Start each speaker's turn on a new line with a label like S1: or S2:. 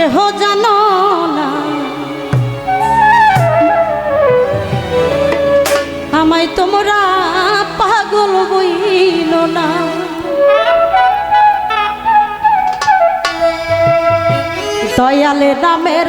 S1: কেহ জান না। আমায় তোমরা পাগল বইল না। দয়ালে নামের